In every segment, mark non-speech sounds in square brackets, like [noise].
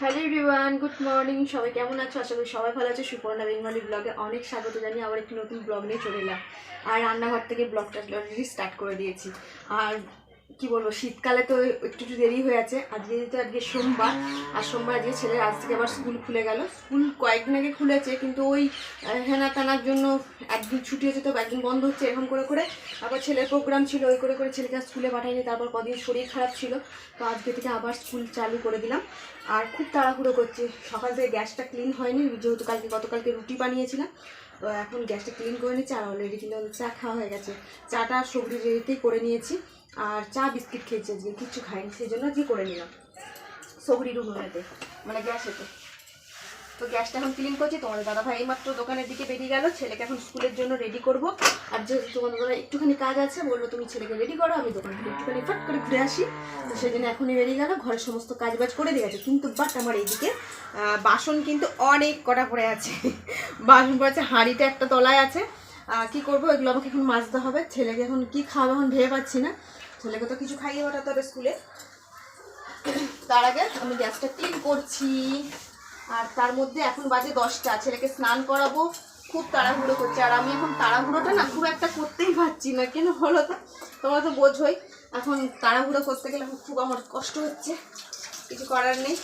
Hello everyone good morning সবাই কেমন আছো? আশা করি সবাই ভালো আছে। সুপর্ণা বেঙ্গলি ব্লগে অনেক স্বাগত জানিয়ে আবার একটি নতুন ব্লগ নিয়ে চলে এলাম। আর রান্নাঘর থেকে ব্লগটা স্টার্ট করে দিয়েছি। আর কি বলব, শীতকালে তো একটু একটু দেরি হয়ে আছে। আজকে যেহেতু আজকে সোমবার, আর সোমবার আজকে ছেলের আজ থেকে আবার স্কুল খুলে গেল। স্কুল কয়েকদিন আগে খুলেছে, কিন্তু ওই হেনা টানার জন্য একদিন ছুটি হচ্ছে তো একদিন বন্ধ হচ্ছে এরকম করে করে। আবার ছেলের প্রোগ্রাম ছিল, ওই করে করে ছেলেকে স্কুলে পাঠাইনি, তারপর কদিন শরীর খারাপ ছিল, তো আজকে থেকে আবার স্কুল চালু করে দিলাম। আর খুব তাড়াহুড়ো করছে, সকাল থেকে গ্যাসটা ক্লিন হয়নি, যেহেতু কালকে, গতকালকে রুটি বানিয়েছিলাম, তো এখন গ্যাসটা ক্লিন করে নিচ্ছি, আর অলরেডি কিন্তু চা খাওয়া হয়ে গেছে। চাটা সবজি রেডিতেই করে নিয়েছি। আর চা বিস্কিট খেয়েছি আজকে, কিচ্ছু খাইনি সেই জন্য আজকে করে নিলাম। সবরি রুমেতে মানে গ্যাসেতে তো গ্যাসটা এখন ক্লিন করছি, তোমাদের দাদা ভাই এইমাত্র দোকানের দিকে বেরিয়ে গেল, ছেলেকে এখন স্কুলের জন্য রেডি করব। আর যেহেতু তোমাদের দাদা একটুখানি কাজ আছে, বলল তুমি ছেলেকে রেডি করো, আমি দোকান থেকে একটুখানি ফট করে ঘুরে আসি। তো সেই জন্য এখনই বেরিয়ে গেল ঘরের সমস্ত কাজ বাজ করে দিয়ে গেছে। কিন্তু বাট আমার এইদিকে বাসন কিন্তু অনেক কটা পড়ে আছে। বাসন পড়ে আছে হাঁড়িটা একটা তলায় আছে। কি করব? এগুলো আমাকে এখন মাজতে হবে। ছেলেকে এখন কি খাওয়াবো এখন ভেবে পাচ্ছি না। ছেলেকে তো কিছু খাইয়ে পাঠাতে হবে স্কুলে। তার আগে আমি গ্যাসটা ক্লিন করছি। আর তার মধ্যে এখন বাজে দশটা। ছেলেকে স্নান করাবো। খুব তাড়াহুড়ো করছে। আর আমি এখন তাড়াহুড়োটা না খুব একটা করতেই পারছি না। কেন বলো তো? তোমরা তো বোঝোই। এখন তাড়াহুড়ো করতে গেলে খুব আমার কষ্ট হচ্ছে। কিছু করার নেই।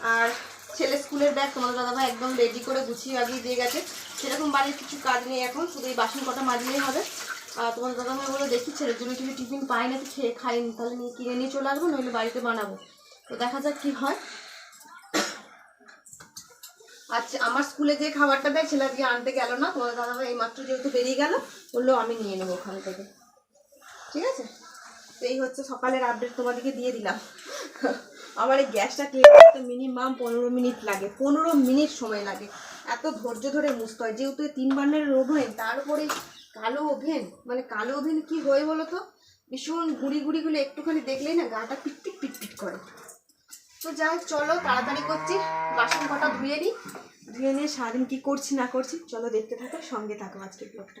আর ছেলে স্কুলের ব্যাগ তোমাদের দাদাভাই একদম রেডি করে গুছিয়ে আগিয়ে দিয়ে গেছে। সেরকম বাড়ির কিছু কাজ নেই এখন। শুধু এই বাসন কটা মাজলেই হবে। তোমার দাদাভাই বলে দেখি জন্য কিছু টিফিন পাই না তো খেয়ে খাইনি তাহলে নিয়ে কিনে নিয়ে চলে আসব, নইলে বাড়িতে বানাবো। তো দেখা যাক কি হয়। আচ্ছা আমার স্কুলে যে খাবারটা দেয় ছেলে আজকে আনতে গেল না, তোমার দাদাভাই এই মাত্র যেহেতু বেরিয়ে গেল, বলল আমি নিয়ে নেব ওখান থেকে। ঠিক আছে? তো এই হচ্ছে সকালের আপডেট তোমাদেরকে দিয়ে দিলাম। আমার এই গ্যাসটা ক্লিয়ার করতে মিনিমাম পনেরো মিনিট লাগে, পনেরো মিনিট সময় লাগে। এত ধৈর্য ধরে মুছতে হয়, যেহেতু তিন তিন রোগ হয়, তারপরে কালো ওভেন মানে কালো ওভেন কি হয় বলো তো ভীষণ গুড়ি গুড়িগুলো একটুখানি দেখলেই না গাটা পিটপিট পিটপিট করে। তো যাই, চলো তাড়াতাড়ি করছি, বাসন কটা ধুয়ে নিই ধুয়ে নিয়ে সারাদিন কি করছি না করছি, চলো দেখতে থাকো, সঙ্গে থাকো আজকে ব্লগটা.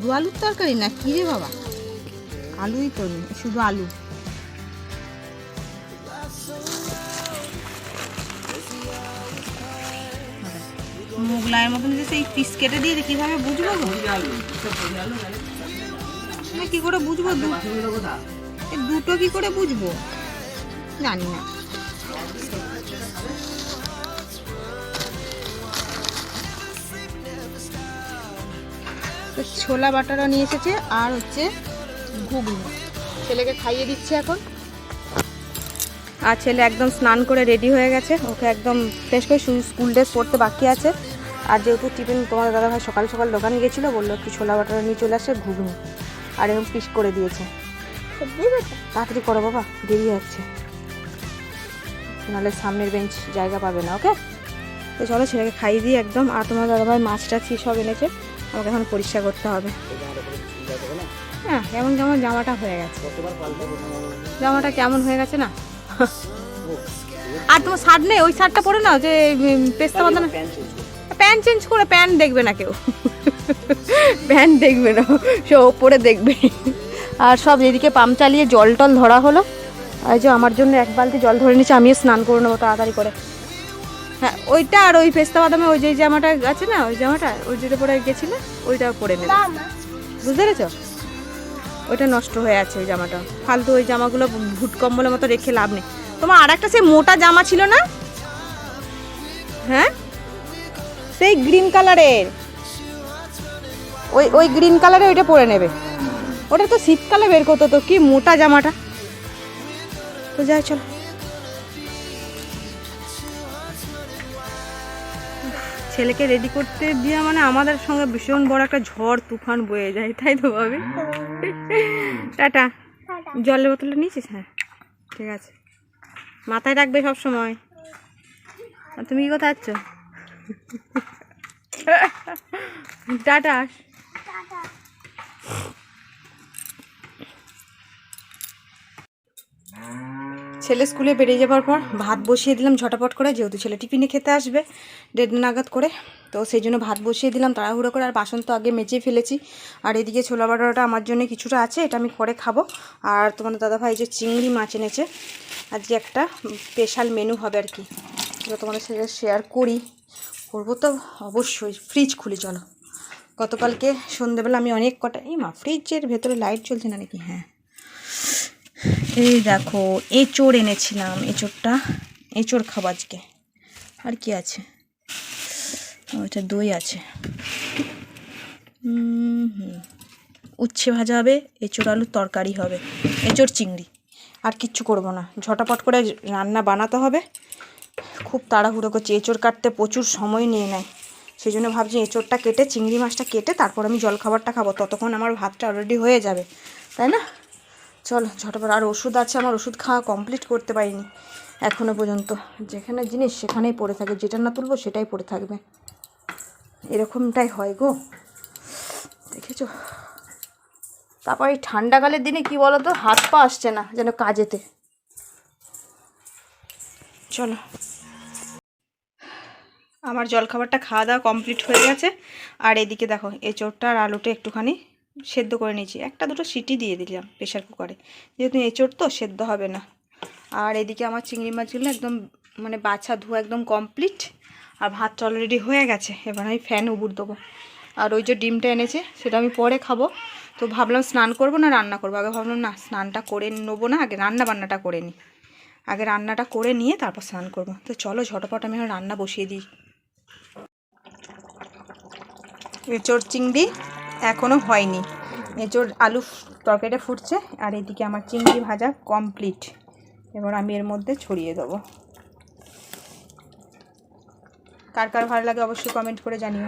শুধু আলুর তরকারি না, কি রে বাবা? আলুই তো শুধু আলু। মোগলাইয়ের মতন যে সেই পিস কেটে দিয়েছে কীভাবে বুঝব না কি করে বুঝব দুটো কি করে বুঝব? জানি না। তো ছোলা বাটারা নিয়ে এসেছে আর হচ্ছে ঘুগনি। ছেলেকে খাইয়ে দিচ্ছে এখন। আর ছেলে একদম স্নান করে রেডি হয়ে গেছে। ওকে একদম ফ্রেশ করে স্কুল ড্রেস পড়তে বাকি আছে। আর যেহেতু টিফিন তোমার দাদা ভাই সকাল সকাল দোকানে গেছিল, বলল একটু ছোলা বাটারা নিয়ে চলে আসে, ঘুগনি। আর এরকম পিস করে দিয়েছে। তাড়াতাড়ি করো বাবা, দেরি হচ্ছে। নাহলে সামনের বেঞ্চ জায়গা পাবে না, ওকে? তো চলো ছেলেকে খাইয়ে দিয়ে একদম, আর তোমার দাদাভাই মাছ টাছ কী সব এনেছে, আমাকে এখন পরিষ্কার করতে হবে। হ্যাঁ কেমন কেমন জামাটা হয়ে গেছে। জামাটা কেমন হয়ে গেছে না? আর তোমার শার্ট নেই? ওই শার্টটা পরে নাও, যে পেস্তা বাঁধানো। প্যান্ট চেঞ্জ করে, প্যান্ট দেখবে না কেউ। প্যান্ট দেখবে না, সে ওপরে দেখবে। আর সব এদিকে পাম্প চালিয়ে জল টল ধরা হলো। আর যে আমার জন্য এক বালতি জল ধরে নিচ্ছে আমিও স্নান করে নেব তাড়াতাড়ি করে। হ্যাঁ ওইটা আর ওই পেস্তা বাদামে ওই যে জামাটা আছে না ওই জামাটা ওই যেটা পরে গেছিলে ওইটা পরে নেবে। বুঝতে পেরেছ? ওইটা নষ্ট হয়ে আছে ওই জামাটা। ফালতু ওই জামাগুলো ভুট কম্বলের মতো রেখে লাভ নেই। তোমার আর একটা সেই মোটা জামা ছিল না? হ্যাঁ? সেই গ্রিন কালারের। ওই ওই গ্রিন কালারে ওইটা পরে নেবে। ওটা তো শীতকালে বের করতো তো কি মোটা জামাটা। তো যাই চলো। ছেলেকে রেডি করতে দিয়ে মানে আমাদের সঙ্গে ভীষণ বড় একটা ঝড়, তুফান বয়ে যায়, তাই তো ভাবি? টাটা। জলের বোতলটা নিয়েছিস? হ্যাঁ। ঠিক আছে। মাথায় রাখবে সব সময়। তুমি কি কোথায় আছো টাটা। ছেলে স্কুলে বেরিয়ে যাবার পর ভাত বসিয়ে দিলাম ঝটাপট করে, যেহেতু ছেলে টিফিনে খেতে আসবে, দেড় নাগাদ করে। তো সেই জন্য ভাত বসিয়ে দিলাম, তাড়াহুড়ো করে, আর বাসন তো আগে মেজে ফেলেছি। আর এদিকে ছোলা বাটাটা আমার জন্য কিছুটা আছে, এটা আমি পরে খাব। আর তোমাদের দাদাভাই যে চিংড়ি মাছ এনেছে, আজকে একটা স্পেশাল মেনু হবে আর কি। তোমাদের সাথে শেয়ার করি। করব তো অবশ্যই ফ্রিজ খুলি চলো। গতকালকে সন্ধ্যেবেলা আমি অনেক কটা এই মা ফ্রিজের ভেতরে লাইট চলছে না নাকি? হ্যাঁ। এই দেখো, এঁচোড় এনেছিলাম, এঁচোড়টা, এঁচোড় খাব আজকে। আর কি আছে? ওইটা দই আছে। উচ্ছে ভাজা হবে, এঁচোড় আলুর তরকারি হবে, এঁচোড় চিংড়ি। আর কিচ্ছু করব না। ঝটাপট করে রান্না বানাতে হবে। খুব তাড়াহুড়ো করছি। এঁচোড় কাটতে প্রচুর সময় নিয়ে নেয়। সেই জন্য ভাবছি এঁচোড়টা কেটে, চিংড়ি মাছটা কেটে, তারপর আমি জল খাবারটা খাব। ততক্ষণ আমার ভাতটা অলরেডি হয়ে যাবে। তাই না? চলো ঝটপট, আর ওষুধ আছে, আমার ওষুধ খাওয়া কমপ্লিট করতে পারিনি। এখনও পর্যন্ত যেখানে জিনিস সেখানেই পড়ে থাকে, যেটা না তুলবো সেটাই পড়ে থাকবে। এরকমটাই হয় গো। দেখেছ? তারপর এই ঠান্ডাকালের দিনে কি বলো তো, হাত পা আসছে না যেন কাজেতে। চলো। আমার জলখাবারটা খাওয়া দাওয়া কমপ্লিট হয়ে গেছে। আর এদিকে দেখো এই চোরটা আর আলুটা একটুখানি সেদ্ধ করে নিয়েছি। একটা দুটো সিটি দিয়ে দিলাম প্রেশার কুকারে যেহেতু এঁচোড় তো, সেদ্ধ হবে না। আর এদিকে আমার চিংড়ি মাছগুলো একদম মানে বাছা ধোয়া একদম কমপ্লিট আর ভাতটা অলরেডি হয়ে গেছে, এবার আমি ফ্যান উবুর দেবো। আর ওই যে ডিমটা এনেছে, সেটা আমি পরে খাব। তো ভাবলাম স্নান করব না রান্না করব? আগে ভাবলাম না, স্নানটা করে নেব না, আগে রান্না বান্নাটা করে নিই। আগে রান্নাটা করে নিয়ে তারপর স্নান করব। তো চলো ঝটপট আমি রান্না বসিয়ে দিই। এঁচোড় চিংড়ি এখনও হয়নি। এঁচোড় আলু তরকারিটা ফুটছে, আর এদিকে আমার চিংড়ি ভাজা কমপ্লিট এবার আমি এর মধ্যে ছড়িয়ে দেবো। কার কার ভালো লাগে অবশ্যই কমেন্ট করে জানিও।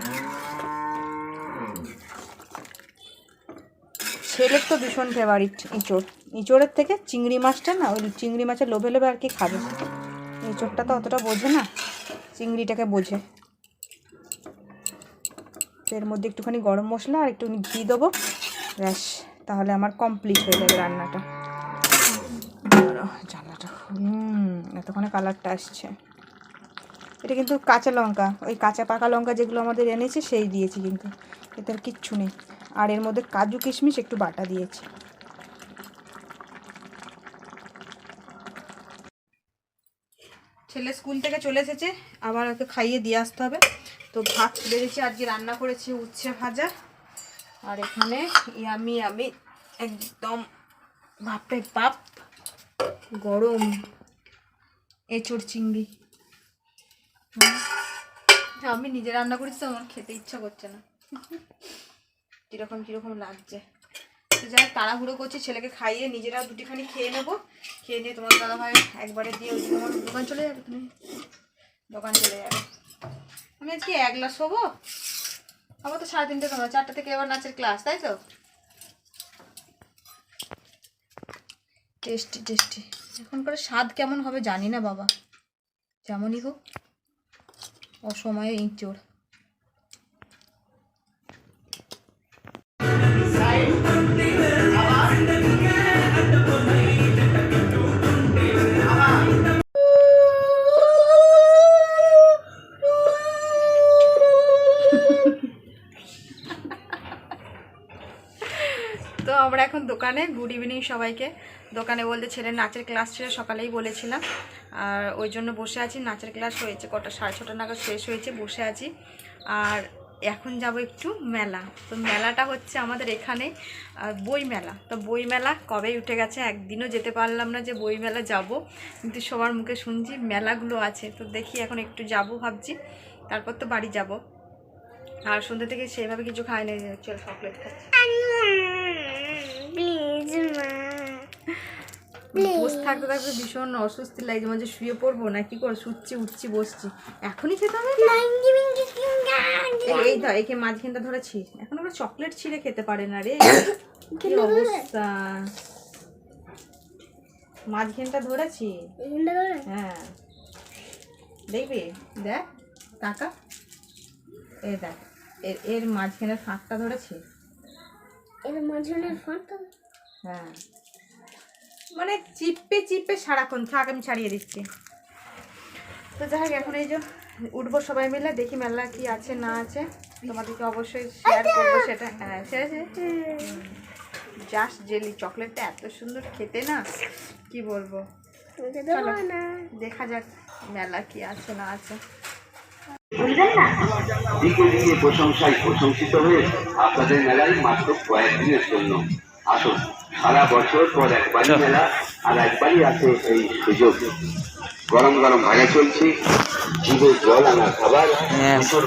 ছেলের তো ভীষণ ফেভারিট ইঁচড় ইঁচড়ের থেকে চিংড়ি মাছটা না, ওই চিংড়ি মাছের লোভে লোভে আর কি খাবে? ইঁচড়টা তো অতটা বোঝে না, চিংড়িটাকে বোঝে। এর মধ্যে একটুখানি গরম মশলা আর একটুখানি ঘি দেবো। ব্যাস, তাহলে আমার কমপ্লিট হয়ে যাবে রান্নাটা। জানলাটা। হুম, এতক্ষণে কালারটা আসছে। এটা কিন্তু কাঁচা লঙ্কা। ওই কাঁচা পাকা লঙ্কা যেগুলো আমাদের এনেছে, সেই দিয়েছি কিন্তু। এতে আর কিচ্ছু নেই। আর এর মধ্যে কাজু কিশমিশ একটু বাটা দিয়েছি। ছেলে স্কুল থেকে চলে এসেছে, আবার ওকে খাইয়ে দিয়ে আসতে হবে। তো ভাত বেড়েছি, আজকে রান্না করেছি উচ্ছে ভাজা। আর এখানে ইয়ামি আমি একদম বাপরে বাপ গরম এঁচড় চিংড়ি। আমি নিজে রান্না করেছি, তো আমার খেতে ইচ্ছা করছে না। কীরকম কীরকম লাগছে। তো যাই তাড়াহুড়ো করছি, ছেলেকে খাইয়ে নিজেরা দুটিখানি খেয়ে নেব। খেয়ে নিয়ে তোমার দাদা ভাই একবারে দিয়ে ওই তোমার দোকান চলে যাবে তুমি? দোকান চলে যাবে। আমি আজকে এক গ্লাস হব আবার তো সাড়ে তিনটে তোমার চারটা থেকে এবার নাচের ক্লাস, তাই তো? Tasty tasty. এখনকার স্বাদ কেমন হবে জানি না বাবা। যেমনই হোক, অসময়ে ইঁচড় দোকানে গুড ইভিনিং সবাইকে। দোকানে বলতে ছেলের নাচের ক্লাস ছিল, সকালেই বলেছিলাম। আর ওই জন্য বসে আছি, নাচের ক্লাস হয়েছে, কটা, সাড়ে ছটা নাগাদ শেষ হয়েছে, বসে আছি। আর এখন যাব একটু মেলা। তো মেলাটা হচ্ছে আমাদের এখানে বই মেলা তো বই মেলা কবে উঠে গেছে একদিনও যেতে পারলাম না যে বই মেলা যাব। কিন্তু সবার মুখে শুনছি মেলাগুলো আছে। তো দেখি এখন একটু যাব ভাবছি। তারপর তো বাড়ি যাব। আর সন্ধ্যে থেকে সেভাবে কিছু খাই না চল চকলেট খাচ্ছি। বসে থাকতে থাকতে ভীষণ অস্বস্তি লাগছে মাঝে শুয়ে পড়ব না কি করে শুচ্ছি উঠছি বসছি। এখনই খেতে হবে? এই- ধর একে মাঝখানটা ধরেছি। এখন আমরা চকলেট ছিঁড়ে খেতে পারে না রে। [coughs] কি অবস্থা? মাঝখানটা ধরেছি। হ্যাঁ। দেখবি? দেখ টাকা এই দেখ এর এর মাঝখানের ফাঁকটা ধরেছি। হ্যাঁ। মানে চিপে চিপে সারাক্ষণ থাক আমি ছাড়িয়ে দিচ্ছি। তো যাই হোক এখন এই যে উঠবো সবাই মিলে দেখি মেলা কি আছে না আছে। তোমাদেরকে অবশ্যই শেয়ার করব সেটা। হ্যাঁ সেটা জাস্ট জেলি চকলেটটা এত সুন্দর খেতে না কি বলব? চলো, দেখা যাক মেলা কি আছে না আছে। দিকে দিকে প্রশংসায় প্রশংসিত হয়ে আপনাদের মেলায় মাত্র কয়েকদিনের জন্য। আসুন। সারা বছর পর একবারই মেলা আর একবারই আছে এই সুযোগ। গরম গরম ভাগে চলছে জীবের জল আনা খাবার মুঠোর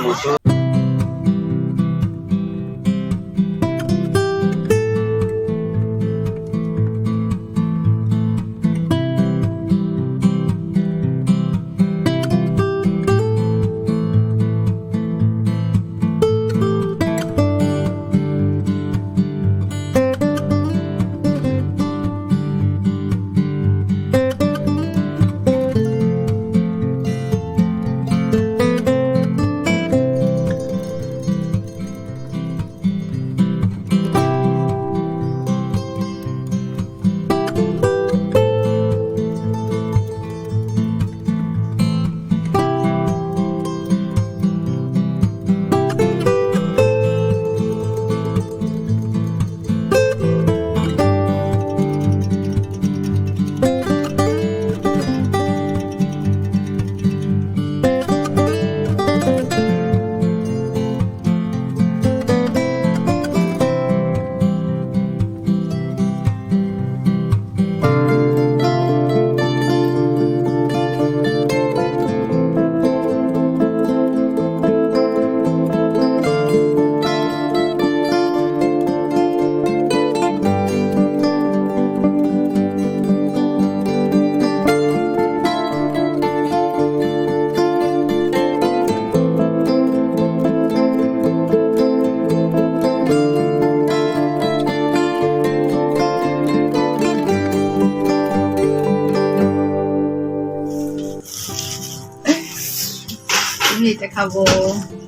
মুঠো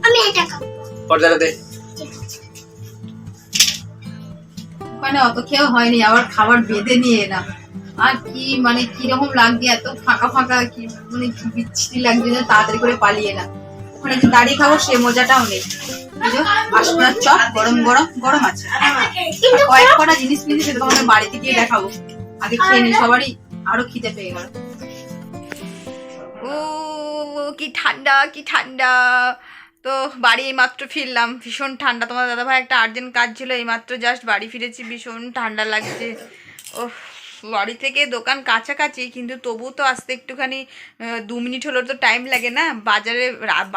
আমি এটা খাব। পর্দাটা দে ওখানে অত খেয়েও হয়নি আবার খাবার বেঁধে নিয়ে এলাম। আর কি মানে কীরকম লাগছে এত ফাঁকা ফাঁকা কি মানে বিচ্ছিরি লাগছে যে তাড়াতাড়ি করে পালিয়ে এলাম। ওখানে যে দাঁড়িয়ে খাব সে মজাটাও নেই। আশনার চপ গরম গরম গরম আছে। কয়েক কটা জিনিস কিনেছি সেটা তোমাদের বাড়িতে গিয়ে দেখাবো। আগে খেয়ে নি সবারই আরও খিদে পেয়ে গেল। কি ঠান্ডা কি ঠান্ডা। তো বাড়ি এইমাত্র ফিরলাম। ভীষণ ঠান্ডা। তোমার দাদাভাই একটা আর্জেন্ট কাজ ছিল, এইমাত্র জাস্ট বাড়ি ফিরেছি। ভীষণ ঠান্ডা লাগছে। ও বাড়ি থেকে দোকান কাছাকাছি, কিন্তু তবু তো আসতে একটুখানি দু মিনিট হলেও তো টাইম লাগে না। বাজারে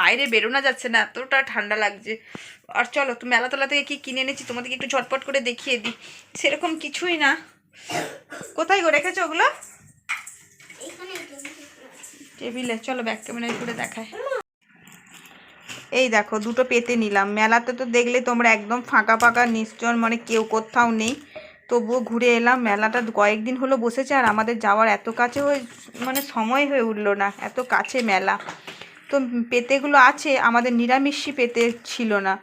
বাইরে বেরোনো যাচ্ছে না, এতটা ঠান্ডা লাগছে। আর চলো, তো মেলা তোলা থেকে কী কিনে এনেছি তোমাদেরকে একটু ঝটপট করে দেখিয়ে দিই। সেরকম কিছুই না। কোথায় গো রেখেছো ওগুলো? টেবিলে, চলো ব্যাক ক্যামেরায় করে দেখায় এই দেখো, দুটো পেতে নিলাম। মেলাতে তো দেখলে তোমরা একদম ফাঁকা ফাঁকা, নিশ্চয় মানে কেউ কোথাও নেই। তবুও ঘুরে এলাম। মেলাটা কয়েকদিন হলো বসেছে আর আমাদের যাওয়ার এত কাছে হয়ে মানে সময় হয়ে উঠল না, এত কাছে মেলা। তো পেতেগুলো আছে, আমাদের নিরামিষই পেতে ছিল না।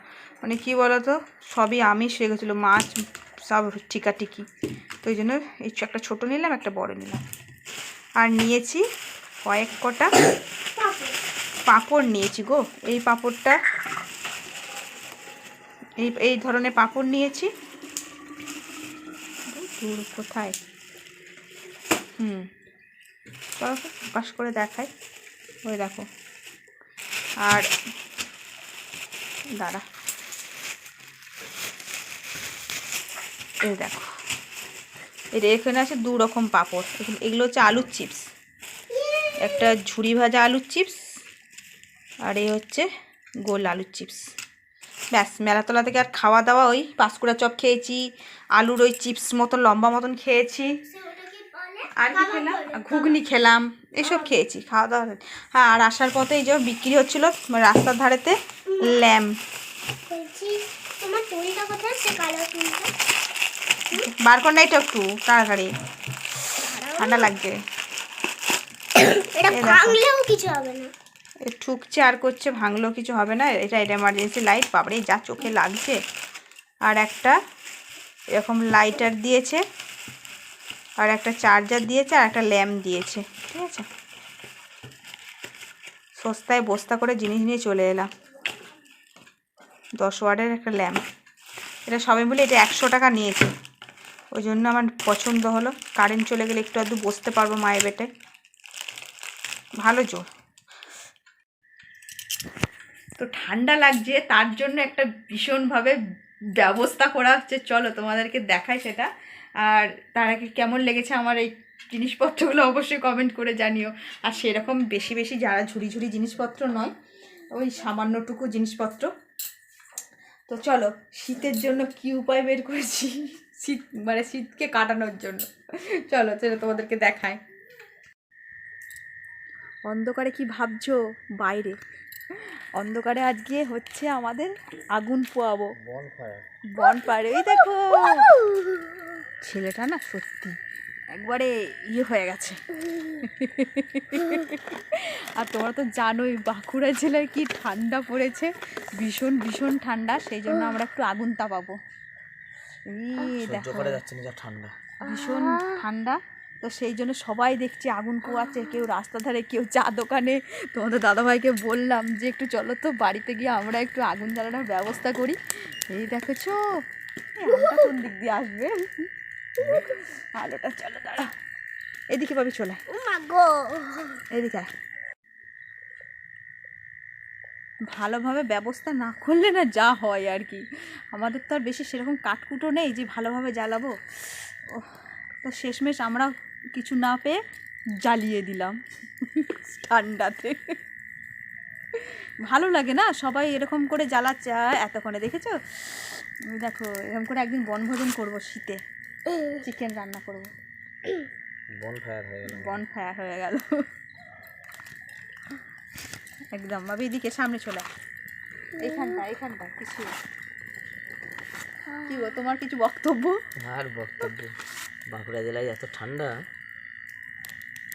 মানে কি বলতো, সবই আমিষ হয়ে গেছিল, মাছ সব টিকাটিকি তো ওই জন্য একটা ছোটো নিলাম, একটা বড় নিলাম। আর নিয়েছি কয়েক কটা পাঁপড় নিয়েছি গো। এই পাঁপড়টা, এই এই ধরনের পাঁপড় নিয়েছি। দূর কোথায়? হুম প্রকাশ করে দেখাই। ওই দেখো। আর দাঁড়া। এই দেখো। এটা এখানে আছে দু রকম পাঁপড়। এগুলো হচ্ছে আলুর চিপস। একটা ঝুরি ভাজা আলুর চিপস আর এই হচ্ছে গোল আলুর চিপস। ব্যাস, মেলাতলা থেকে আর খাওয়া দাওয়া, ওই পাঁশকুড়া চপ খেয়েছি, আলুর ওই চিপস মতন লম্বা মতন খেয়েছি। আর কি খেলাম? ঘুগনি খেলাম, এসব খেয়েছি, খাওয়া দাওয়া। হ্যাঁ আর আসার পথে এই যে বিক্রি হচ্ছিল রাস্তার ধারেতে ল্যাম্প বার কর তো একটু, তাড়াতাড়ি। ঠান্ডা লাগছে এটা ভাঙলেও কিছু হবে না। এ ঠুকছে আর করছে ভাঙলেও কিছু হবে না। এটা এটা এমার্জেন্সি লাইট বাবারে যা চোখে লাগছে। আর একটা এরকম লাইটার দিয়েছে আর একটা চার্জার দিয়েছে আর একটা ল্যাম্প দিয়েছে ঠিক আছে? সস্তায় বস্তা করে জিনিস নিয়ে চলে এলাম। দশ ওয়ার্ডের একটা ল্যাম্প এটা সবাই মিলে এটা একশো টাকা নিয়েছে। ওই জন্য আমার পছন্দ হলো। কারেন্ট চলে গেলে একটু আধটু বসতে পারব মায়ের বেটে ভালো জোর। তো ঠান্ডা লাগছে, তার জন্য একটা ভীষণভাবে ব্যবস্থা করা হচ্ছে। চলো তোমাদেরকে দেখাই সেটা। আর তার আগে কেমন লেগেছে আমার এই জিনিসপত্রগুলো অবশ্যই কমেন্ট করে জানিও। আর সেরকম বেশি বেশি যারা ঝুড়ি ঝুড়ি জিনিসপত্র নয়, ওই সামান্যটুকু জিনিসপত্র। তো চলো, শীতের জন্য কি উপায় বের করেছি? শীত মানে শীতকে কাটানোর জন্য। চলো সেটা তোমাদেরকে দেখায় অন্ধকারে কি ভাবছ? বাইরে। অন্ধকারে আজকে হচ্ছে আমাদের আগুন পোয়াবো। বন পারে ওই দেখো। ছেলেটা না সত্যি একবারে ইয়ে হয়ে গেছে। আর তোমরা তো জানোই বাঁকুড়া জেলায় কি ঠান্ডা পড়েছে। ভীষণ ভীষণ ঠান্ডা সেই জন্য আমরা একটু আগুন তাপাবো এই দেখো। যাচ্ছে ঠান্ডা। ভীষণ ঠান্ডা। তো সেই জন্য সবাই দেখছি আগুন পোয়াচ্ছে কেউ রাস্তা ধারে কেউ চা দোকানে। তোমাদের দাদাভাইকে বললাম যে একটু চলো তো বাড়িতে গিয়ে আমরা একটু আগুন জ্বালানোর ব্যবস্থা করি। এই দেখেছ আলোটা কোন দিক দিয়ে আসবে? আলোটা চলো দাঁড়া এদিকে পাবি চলে এদিকে ভালোভাবে ব্যবস্থা না করলে না যা হয় আর কি। আমাদের তো আর বেশি সেরকম কাঠকুটো নেই যে ভালোভাবে জ্বালাবো। ও তো শেষমেশ আমরা কিছু না পেয়ে জ্বালিয়ে দিলাম ঠান্ডাতে। ভালো লাগে না? সবাই এরকম করে জ্বালাচ্ছে এতক্ষণে দেখেছ? দেখো এরকম করে একদিন বনভোজন করব শীতে। চিকেন রান্না করব। বন ফায়ার হয়ে গেল। বন ফায়ার হয়ে গেল। একদম ভাবি এদিকে সামনে চলে। এখানটা এইখানটা কিছু। কি গো তোমার কিছু বক্তব্য? আর বক্তব্য? বাঁকুড়া জেলায় এত ঠান্ডা?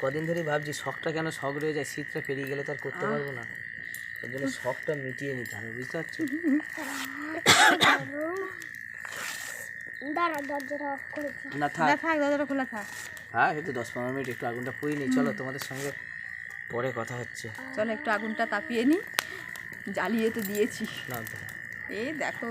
কদিন ধরেই ভাবছি শখটা কেন শখ রয়ে যায় শীতটা পেরিয়ে গেলে তো আর করতে পারব না। ওই জন্য শখটা মিটিয়ে নিতে হবে বুঝতে পারছ? না থাক। থাক দরজাটা খোলা থাক। হ্যাঁ কিন্তু দশ পনেরো মিনিট একটু আগুনটা পুই নি চলো তোমাদের সঙ্গে পরে কথা হচ্ছে। চলো একটু আগুনটা তাপিয়ে নি জ্বালিয়ে তো দিয়েছি। এই দেখো।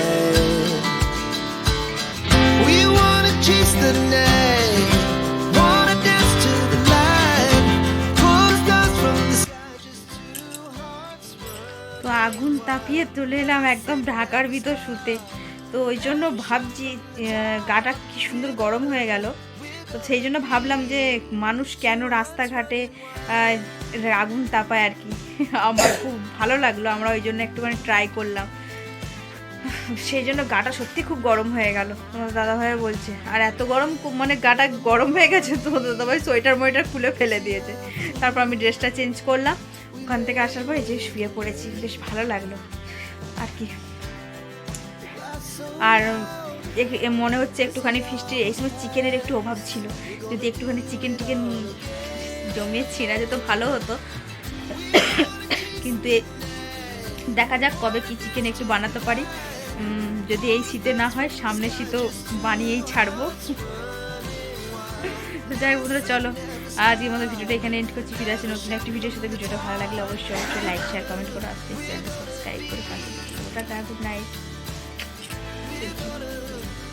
তাপিয়ে চলে এলাম একদম ঢাকার ভিতর শুতে। তো ওই জন্য ভাবছি গাটা কি সুন্দর গরম হয়ে গেল। তো সেই জন্য ভাবলাম যে মানুষ কেন রাস্তাঘাটে আগুন তাপায় আর কি। [laughs] আমার খুব ভালো লাগল, আমরা ওই জন্য একটুখানি ট্রাই করলাম। সেই জন্য গাটা সত্যি খুব গরম হয়ে গেল। তোমার দাদাভাই বলছে, আর এত গরম মানে গাটা গরম হয়ে গেছে তোমার দাদাভাই সোয়েটার মোয়েটার খুলে ফেলে দিয়েছে। তারপর আমি ড্রেসটা চেঞ্জ করলাম। ওখান থেকে আসার পর এই যে শুয়ে পড়েছি, বেশ ভালো লাগল। আর কি। আর মনে হচ্ছে একটুখানি ফিস্টি, এই সময় চিকেনের একটু অভাব ছিল। যদি একটুখানি চিকেন টিকেন জমিয়ে ছিঁড়া যেত ভালো হতো। কিন্তু দেখা যাক কবে কি চিকেন একটু বানাতে পারি। যদি এই শীতে না হয় সামনে শীতও বানিয়েই ছাড়বো। তো যাই বন্ধুরা, চলো আজকের মতো ভিডিওটা এখানে এন্ড করছি। ফিরে আসে নতুন একটি ভিডিওর সাথে। ভিডিওটা ভালো লাগলে অবশ্যই অবশ্যই লাইক শেয়ার কমেন্ট করে আসতে চ্যানেল সাবস্ক্রাইব করে পাশে। Good night